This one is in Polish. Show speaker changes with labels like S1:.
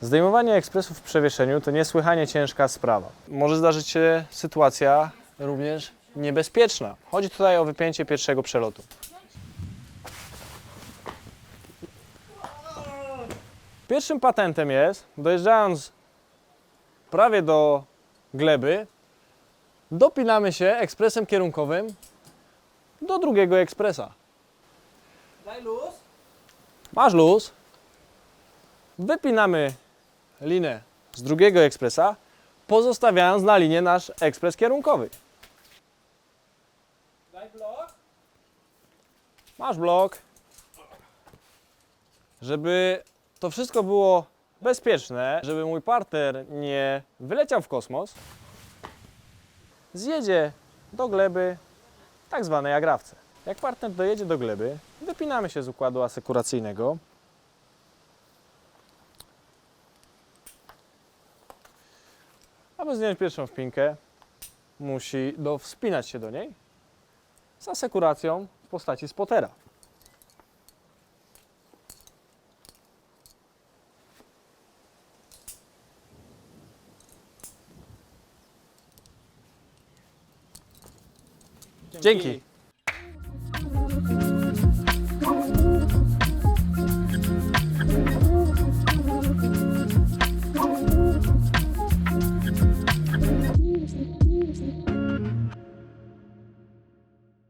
S1: Zdejmowanie ekspresów w przewieszeniu to niesłychanie ciężka sprawa. Może zdarzyć się sytuacja również niebezpieczna. Chodzi tutaj o wypięcie pierwszego przelotu. Pierwszym patentem jest, dojeżdżając prawie do gleby, dopinamy się ekspresem kierunkowym do drugiego ekspresa.
S2: Daj luz.
S1: Masz luz. Wypinamy linę z drugiego ekspresa, pozostawiając na linie nasz ekspres kierunkowy.
S2: Daj blok.
S1: Masz blok. Żeby to wszystko było bezpieczne, żeby mój partner nie wyleciał w kosmos, zjedzie do gleby tak zwanej agrawce. Jak partner dojedzie do gleby, wypinamy się z układu asekuracyjnego. Aby zdjąć pierwszą wpinkę, musi do, wspinać się do niej z asekuracją w postaci spotera. Dzięki.